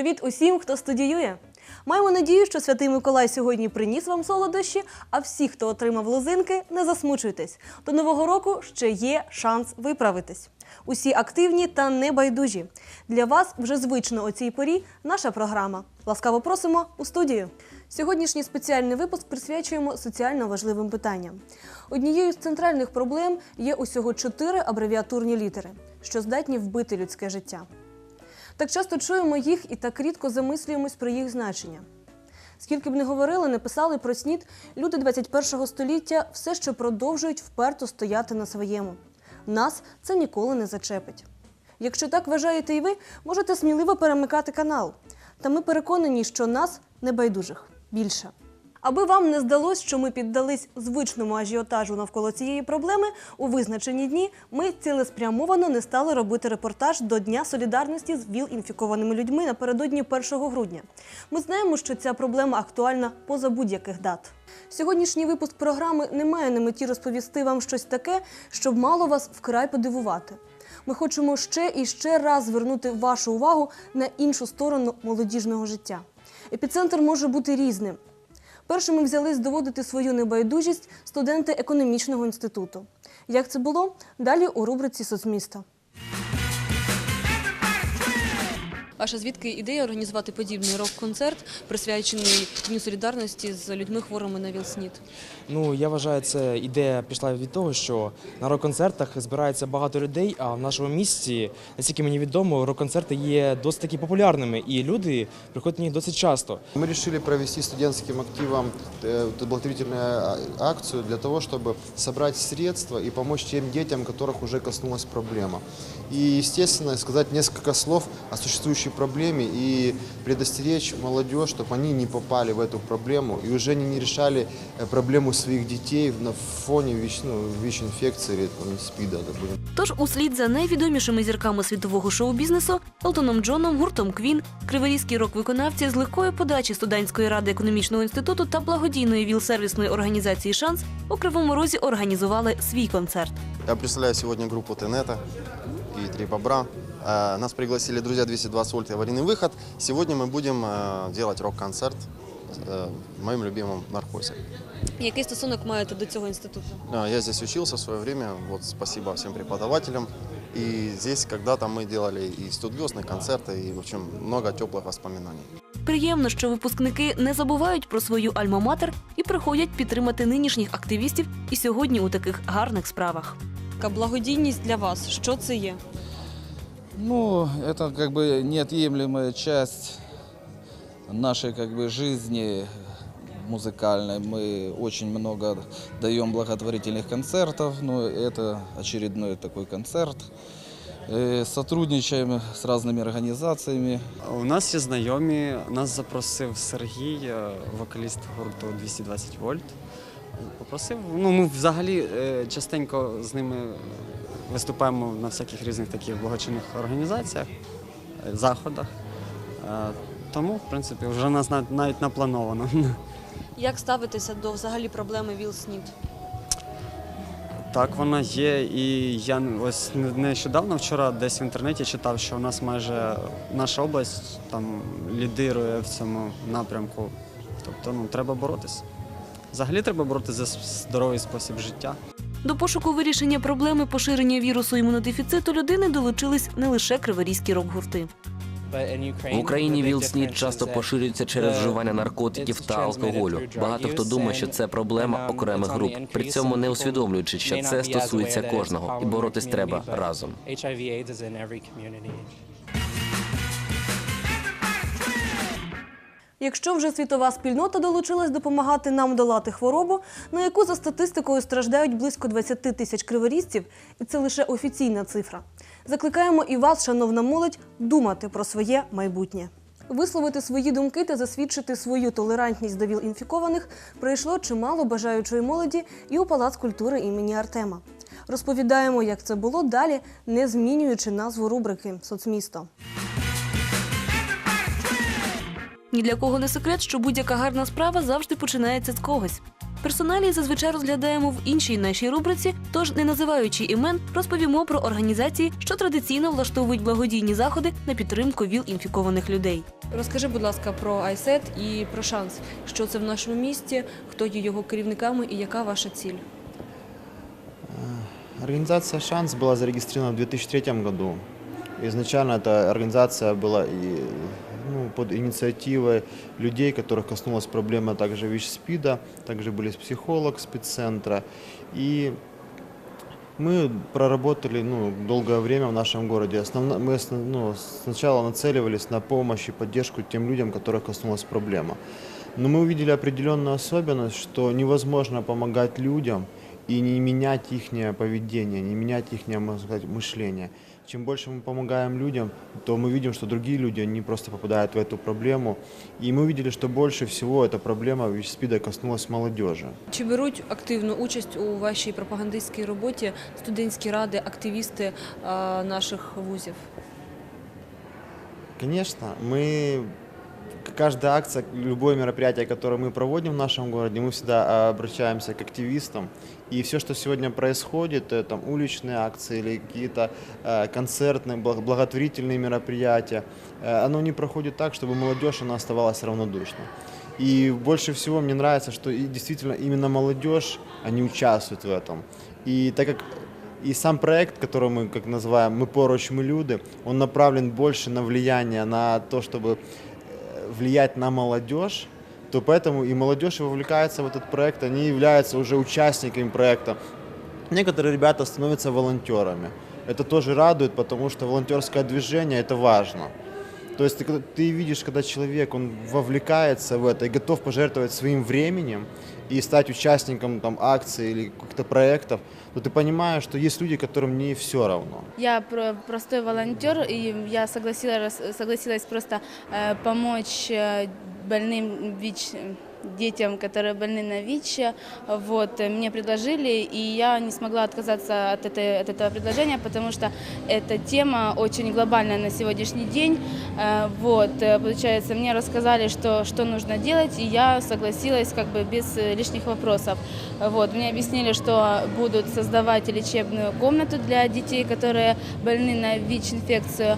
Привіт усім, хто студіює. Маємо надію, що святий Миколай сьогодні приніс вам солодощі, а всі, хто отримав лозинки, не засмучуйтесь. До нового року ще є шанс виправитись. Усі активні та небайдужі. Для вас вже звично о цій порі наша програма. Ласкаво просимо у студію. Сьогоднішній спеціальний випуск присвячуємо соціально важливим питанням. Однією з центральних проблем є усього чотири абревіатурні літери, що здатні вбити людське життя. Так часто чуємо їх і так рідко замислюємось про їх значення. Скільки б не говорили, не писали про снід, люди 21-го століття все ще продовжують вперто стояти на своєму. Нас це ніколи не зачепить. Якщо так вважаєте і ви, можете сміливо перемикати канал. Та ми переконані, що нас небайдужих більше. Аби вам не здалось, що ми піддались звичному ажіотажу навколо цієї проблеми, у визначені дні ми цілеспрямовано не стали робити репортаж до Дня солідарності з ВІЛ-інфікованими людьми напередодні 1 грудня. Ми знаємо, що ця проблема актуальна поза будь-яких дат. Сьогоднішній випуск програми не має на меті розповісти вам щось таке, щоб мало вас вкрай подивувати. Ми хочемо ще і ще раз звернути вашу увагу на іншу сторону молодіжного життя. Епіцентр може бути різним. Першими взялись доводити свою небайдужість студенти економічного інституту. Як це було? Далі у рубриці соцміста. Ваша звідки ідея організувати подібний рок-концерт, присвячений Дню солідарності з людьми хворими на ВІЛ-СНІД? Ну, я вважаю, це ідея пішла від того, що на рок-концертах збирається багато людей, а в нашому місті, наскільки мені відомо, рок-концерти є досить таки популярними, і люди приходять на них досить часто. Мы решили провести студентским активом э, вот благотворительную а, акцию для того, чтобы собрать средства и помочь тем детям, которых уже коснулась проблема. И, естественно, сказать несколько слов о существующей проблеме и предостеречь молодежь, чтобы они не попали в эту проблему и уже не, не решали э, проблему своих детей на фоне ВИЧ, ну, ВИЧ-инфекции или там, СПИДа. допустим. Тож, услід за найвідомішими зірками світового шоу-бізнесу Елтоном Джоном, гуртом Квін, криворізькі рок-виконавці з легкої подачі студентської ради економічного інституту та благодійної віл-сервісної організації Шанс у Кривому Розі організували свій концерт. Я представляю сегодня группу Тенета и Три Бобра. Э, Нас пригласили друзья 220 вольт и аварийный выход. Сегодня мы будем э, делать рок-концерт э, в моем любимом наркозе. Який стосунок маєте до цього інституту? Э, Я здесь учился в свое время, вот спасибо всем преподавателям. И здесь когда-то мы делали и студгостные концерты, и, в общем, много теплых воспоминаний. Приємно, що випускники не забувають про свою альма-матер і приходять підтримати нинішніх активістів і сьогодні у таких гарних справах. Така благодійність для вас. Що це є? Ну, это как бы неотъемлемая часть нашей как бы жизни музыкальной. Мы очень много даем благотворительных концертов, но это очередной такой концерт. Э, Сотрудничаем с разными организациями. У нас є знайомі, нас запросив Сергій, е, вокаліст гурту 220 вольт. Попросив, ну ми взагалі е, частенько з ними виступаємо на всяких різних таких благочинних організаціях, е, заходах. Е, Тому, в принципі, вже нас навіть наплановано. Як ставитися до взагалі проблеми ВІЛ-СНІД? Так, вона є. І я ось нещодавно вчора десь в інтернеті читав, що у нас майже наша область там лідирує в цьому напрямку. Тобто, ну треба боротися. Взагалі треба боротися за здоровий спосіб життя. До пошуку вирішення проблеми поширення вірусу імунодефіциту людини долучились не лише криворізькі рок-гурти. В Україні ВІЛ-СНІД часто поширюється через вживання наркотиків та алкоголю. Багато хто думає, що це проблема окремих груп, при цьому не усвідомлюючи, що це стосується кожного, і боротись треба разом. Якщо вже світова спільнота долучилась допомагати нам долати хворобу, на яку за статистикою страждають близько 20 тисяч криворізців, і це лише офіційна цифра. Закликаємо і вас, шановна молодь, думати про своє майбутнє. Висловити свої думки та засвідчити свою толерантність до ВІЛ-інфікованих прийшло чимало бажаючої молоді і у Палац культури імені Артема. Розповідаємо, як це було далі, не змінюючи назву рубрики Соцмісто. Ні для кого не секрет, що будь-яка гарна справа завжди починається з когось. Персоналі зазвичай розглядаємо в іншій нашій рубриці, тож, не називаючи імен, розповімо про організації, що традиційно влаштовують благодійні заходи на підтримку ВІЛ-інфікованих людей. Розкажи, будь ласка, про ISET і про шанс. Що це в нашому місті, хто є його керівниками і яка ваша ціль? Организация «Шанс» была зарегистрирована в 2003 году. Изначально эта организация была и, Ну, под инициативой людей, которых коснулась проблема также ВИЧ-СПИДа, также были психолог спеццентра. И мы проработали ну, долгое время в нашем городе. Основно, мы ну, сначала нацеливались на помощь и поддержку тем людям, которых коснулась проблема. Но мы увидели определенную особенность, что невозможно помогать людям и не менять их поведение, не менять их, мышление. Чем больше мы помогаем людям, то мы видим, что другие люди, они просто попадают в эту проблему. И мы увидели, что больше всего эта проблема ВИЧ-СПИДа коснулась молодежи. Чи беруть активну участь у вашій пропагандистській роботі студентські ради, активісти е, наших вузів? Конечно, мы к- каждая акция, любое мероприятие, которое мы проводим в нашем городе, мы всегда а, обращаемся к активистам. И все, что сегодня происходит, э, там уличные акции или какие-то э, концертные, благ- благотворительные мероприятия, э, оно не проходит так, чтобы молодежь она оставалась равнодушной. И больше всего мне нравится, что и действительно именно молодежь, они участвуют в этом. И так как и сам проект, который мы, как называем, «Мы поруч, мы люди», он направлен больше на влияние, на то, чтобы э, влиять на молодежь, то поэтому и молодежь вовлекается в этот проект, они являются уже участниками проекта. Некоторые ребята становятся волонтерами. Это тоже радует, потому что волонтерское движение – это важно. То есть ты, когда- ты видишь, когда человек, он вовлекается в это и готов пожертвовать своим временем и стать участником там, акций или каких-то проектов, то ты понимаешь, что есть люди, которым не все равно. Я про- простой волонтер, и я согласилась, согласилась просто э, помочь э, больным ВИЧ детям, которые больны на ВИЧ. Вот, э, мне предложили, и я не смогла отказаться от, этой, от этого предложения, потому что эта тема очень глобальная на сегодняшний день. Э, Вот, э, получается, мне рассказали, что, что нужно делать, и я согласилась как бы без лишних вопросов. Вот, мне объяснили, что будут создавать лечебную комнату для детей, которые больны на ВИЧ-инфекцию.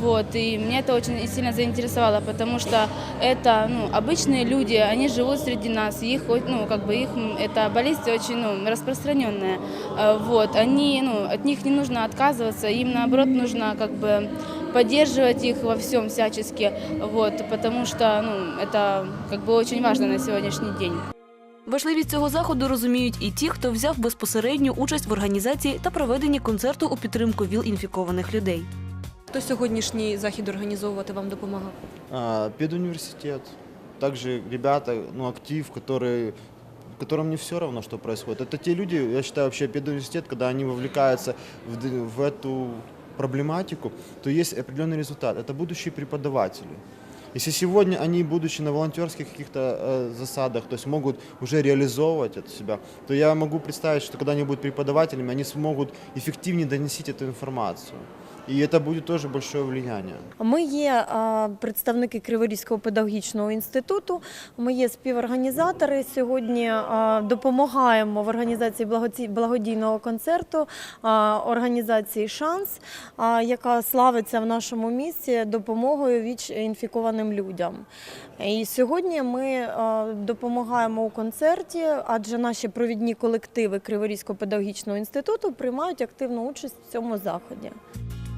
Вот, и меня это очень сильно заинтересовало, потому что это ну, обычные люди, они живут среди нас, и их, о- ну, как бы их, м, эта болезнь очень ну, распространенная. Э, Вот, они, ну, от них не нужно отказываться, им наоборот нужно как бы поддерживать их во всем всячески, вот, потому что ну, это как бы очень важно на сегодняшний день. Важливість цього заходу розуміють і ті, хто взяв безпосередню участь в організації та проведенні концерту у підтримку ВІЛ-інфікованих людей. Хто сьогоднішній захід організовувати вам допомагав? А, педуниверситет, также ребята, ну, актив, которые которым не все равно, что происходит. Это те люди, я считаю, вообще педуниверситет, когда они вовлекаются в, д- в эту проблематику, то есть определенный результат. Это будущие преподаватели. Если сегодня они, будучи на волонтерских каких-то э, засадах, то есть могут уже реализовывать это себя, то я могу представить, что когда они будут преподавателями, они смогут эффективнее доносить эту информацию. И это будет тоже большое влияние. Ми є представники Криворізького педагогічного інституту. Ми є співорганізатори. Сьогодні допомагаємо в організації благодійного концерту організації Шанс, яка славиться в нашому місті допомогою віч інфікованим людям. І сьогодні ми допомагаємо у концерті, адже наші провідні колективи Криворізького педагогічного інституту приймають активну участь в цьому заході.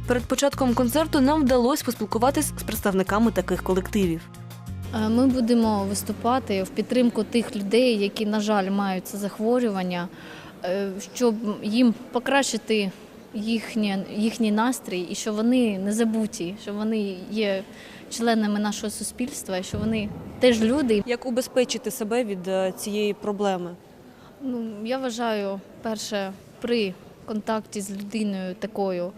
Перед початком концерту нам вдалося поспілкуватись з представниками таких колективів. Е, Ми будемо виступати в підтримку тих людей, які, на жаль, мають це захворювання, е, щоб їм покращити їхнє, їхній настрій і що вони не забуті, що вони є членами нашого суспільства, і що вони теж люди. Як убезпечити себе від е, цієї проблеми? Ну, я вважаю, перше, при контакті з людиною такою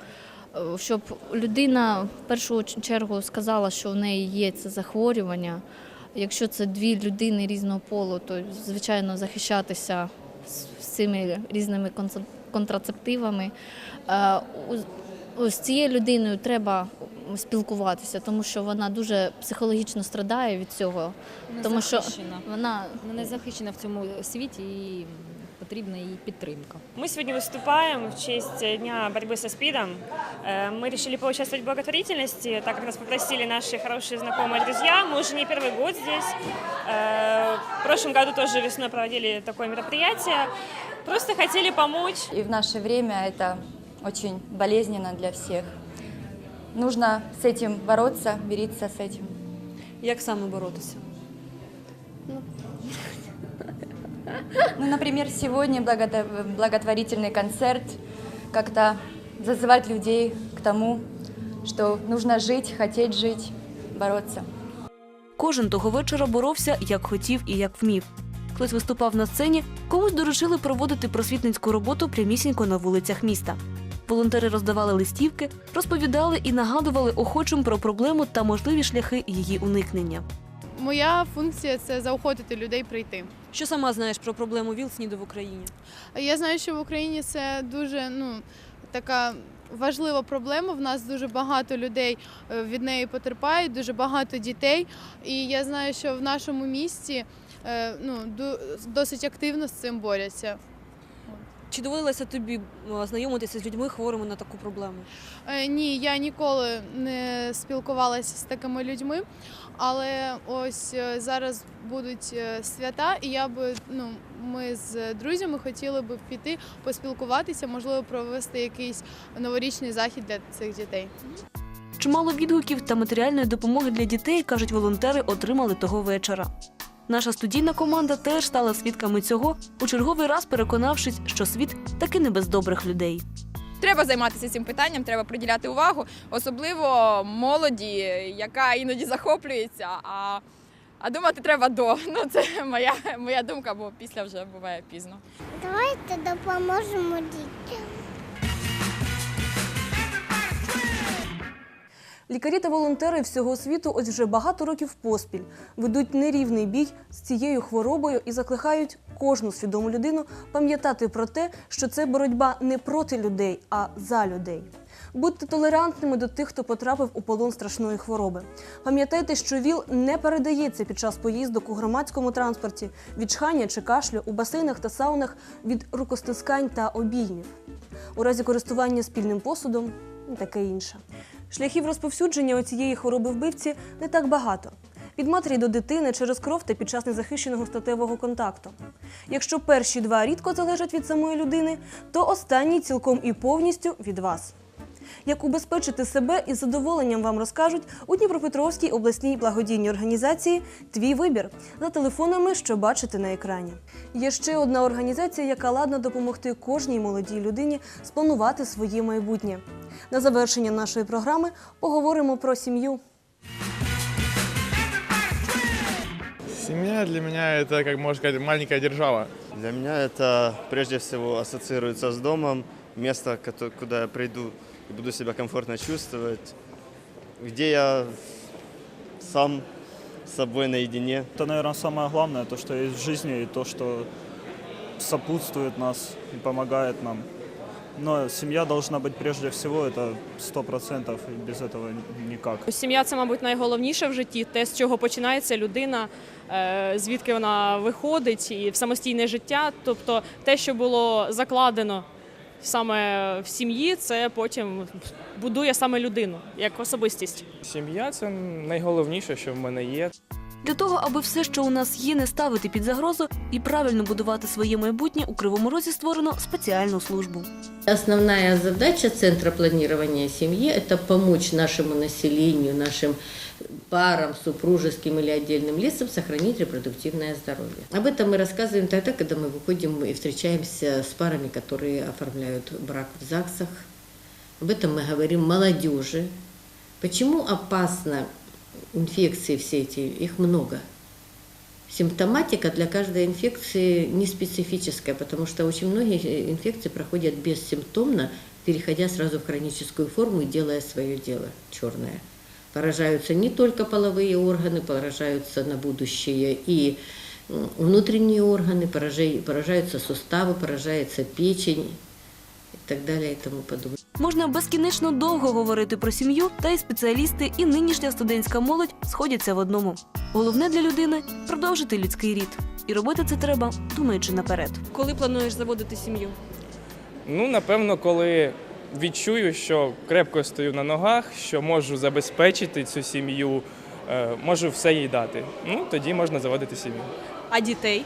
щоб людина в першу чергу сказала, що в неї є це захворювання. Якщо це дві людини різного полу, то звичайно захищатися з з цими різними контрацептивами. Е, З цією людиною треба спілкуватися, тому що вона дуже психологічно страдає від цього. Тому що вона Вона не захищена в цьому світі і потрібна їй підтримка. Мы сегодня выступаем в честь Дня борьбы со СПИДом. Э, Мы решили поучаствовать в благотворительности, так как нас попросили наши хорошие знакомые друзья. Мы уже не первый год здесь. Э, В прошлом году тоже весной проводили такое мероприятие. Просто хотели помочь. И в наше время это очень болезненно для всех. Нужно с этим бороться, мириться с этим. Як саме боротися? Ну, например, сегодня благотворительный концерт, как-то зазывать людей к тому, что нужно жить, хотеть жить, бороться. Кожен того вечора боровся як хотів і як вмів. Хтось виступав на сцені, комусь доручили проводити просвітницьку роботу прямісінько на вулицях міста. Волонтери роздавали листівки, розповідали і нагадували охочим про проблему та можливі шляхи її уникнення. Моя функція це заохотити людей прийти. Що сама знаєш про проблему ВІЛ-СНІДу в Україні? Я знаю, що в Україні це дуже ну така важлива проблема. В нас дуже багато людей е, від неї потерпають, дуже багато дітей. І я знаю, що в нашому місті е, ну досить активно з цим борються. Чи доводилося тобі знайомитися з людьми хворими на таку проблему? Е, Ні, я ніколи не спілкувалася з такими людьми, але ось е, зараз будуть е, свята, і я би ну ми з друзями хотіли би піти поспілкуватися, можливо, провести якийсь новорічний захід для цих дітей. Чимало відгуків та матеріальної допомоги для дітей, кажуть волонтери, отримали того вечора. Наша студійна команда теж стала свідками цього, у черговий раз переконавшись, що світ таки не без добрих людей. Треба займатися цим питанням, треба приділяти увагу, особливо молоді, яка іноді захоплюється. А, а думати треба до. Ну це моя, моя думка, бо після вже буває пізно. Давайте допоможемо дітям. Лікарі та волонтери всього світу ось вже багато років поспіль ведуть нерівний бій з цією хворобою і закликають кожну свідому людину пам'ятати про те, що це боротьба не проти людей, а за людей. Будьте толерантними до тих, хто потрапив у полон страшної хвороби. Пам'ятайте, що ВІЛ не передається під час поїздок у громадському транспорті, від чхання чи кашлю, у басейнах та саунах, від рукостискань та обіймів. У разі користування спільним посудом таке інше. Шляхів розповсюдження у цієї хвороби вбивці не так багато. Від матері до дитини через кров та під час незахищеного статевого контакту. Якщо перші два рідко залежать від самої людини, то останні цілком і повністю від вас. Як убезпечити себе із задоволенням вам розкажуть у Дніпропетровській обласній благодійній організації Твій вибір за телефонами, що бачите на екрані. Є ще одна організація, яка ладна допомогти кожній молодій людині спланувати своє майбутнє. На завершення нашої програми поговоримо про сім'ю. Семья для меня это, как можно сказать, маленькая держава. Для меня это прежде всего ассоциируется с домом, место, куда я приду и буду себя комфортно чувствовать, где я сам с собой наедине. Это, наверное, самое главное, то, что есть в жизни, и то, что сопутствует нас и помогает нам. Но семья должна быть прежде всего, это сто процентов, и без этого никак. Сім'я це, мабуть, найголовніше в житті, те, з чого починається людина, е, звідки вона виходить і в самостійне життя. Тобто те, що було закладено саме в сім'ї, це потім будує саме людину як особистість. Сім'я це найголовніше, що в мене є. Для того, аби все, що у нас є, не ставити під загрозу і правильно будувати своє майбутнє, у Кривому Розі створено спеціальну службу. Основная задача Центра планирования семьи – это помочь нашему населению, нашим парам, супружеским или отдельным лицам сохранить репродуктивное здоровье. Об этом мы рассказываем тогда, когда мы выходим и встречаемся с парами, которые оформляют брак в ЗАГСах. Об этом мы говорим молодежи. Почему опасно инфекции все эти? Их много. Симптоматика для каждой инфекции не специфическая, потому что очень многие инфекции проходят бессимптомно, переходя сразу в хроническую форму и делая свое дело черное. Поражаются не только половые органы, поражаются на будущее и м, внутренние органы, поражай- поражаются суставы, поражается печень и так далее и тому подобное. Можна безкінечно довго говорити про сім'ю, та й спеціалісти, і нинішня студентська молодь сходяться в одному. Головне для людини продовжити людський рід. І робити це треба, думаючи наперед. Коли плануєш заводити сім'ю? Ну, напевно, коли відчую, що крепко стою на ногах, що можу забезпечити цю сім'ю, е, можу все їй дати. Ну, тоді можна заводити сім'ю. А дітей?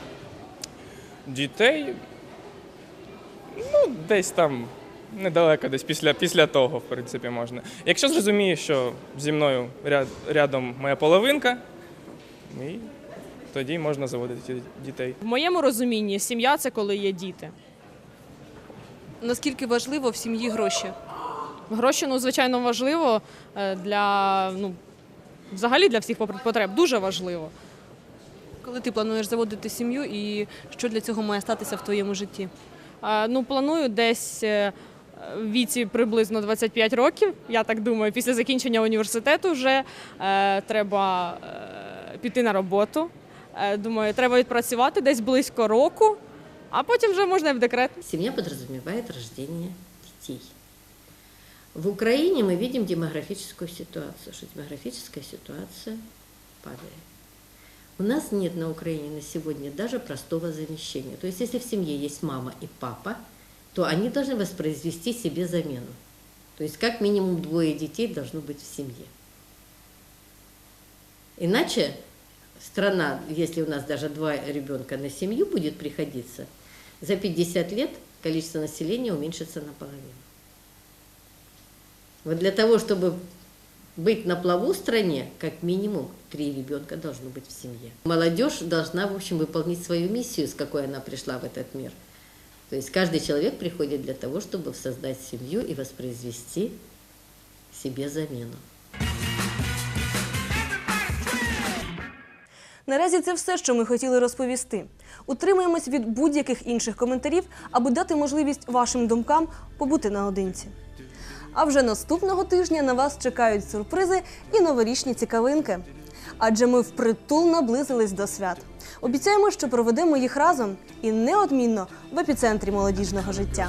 Дітей, ну, десь там недалеко, десь після, після того, в принципі, можна. Якщо зрозумієш, що зі мною ряд, рядом моя половинка, і тоді можна заводити дітей. В моєму розумінні сім'я це коли є діти. Наскільки важливо в сім'ї гроші? Гроші, ну, звичайно, важливо е, для ну, взагалі для всіх потреб. Дуже важливо. Коли ти плануєш заводити сім'ю і що для цього має статися в твоєму житті? Е, Ну, планую десь е, в віці приблизно 25 років. Я так думаю, після закінчення університету вже е, треба е, піти на роботу. Е, думаю, треба відпрацювати десь близько року, а потім вже можна і в декрет. Семья подразумевает рождение детей. В Украине мы видим демографическую ситуацию, что демографическая ситуация падает. У нас нет на Украине на сегодня даже простого замещения. То есть если в семье есть мама и папа, то они должны воспроизвести себе замену. То есть как минимум двое детей должно быть в семье. Иначе страна, если у нас даже два ребенка на семью будет приходиться, за 50 лет количество населения уменьшится наполовину. Вот для того, чтобы быть на плаву в стране, как минимум три ребенка должно быть в семье. Молодежь должна, в общем, выполнить свою миссию, с какой она пришла в этот мир. То есть каждый человек приходит для того, чтобы создать семью и воспроизвести себе замену. Наразі це все, що ми хотіли розповісти. Утримуємось від будь-яких інших коментарів, аби дати можливість вашим думкам побути наодинці. А вже наступного тижня на вас чекають сюрпризи і новорічні цікавинки. Адже ми впритул наблизились до свят. Обіцяємо, що проведемо їх разом і неодмінно в епіцентрі молодіжного життя.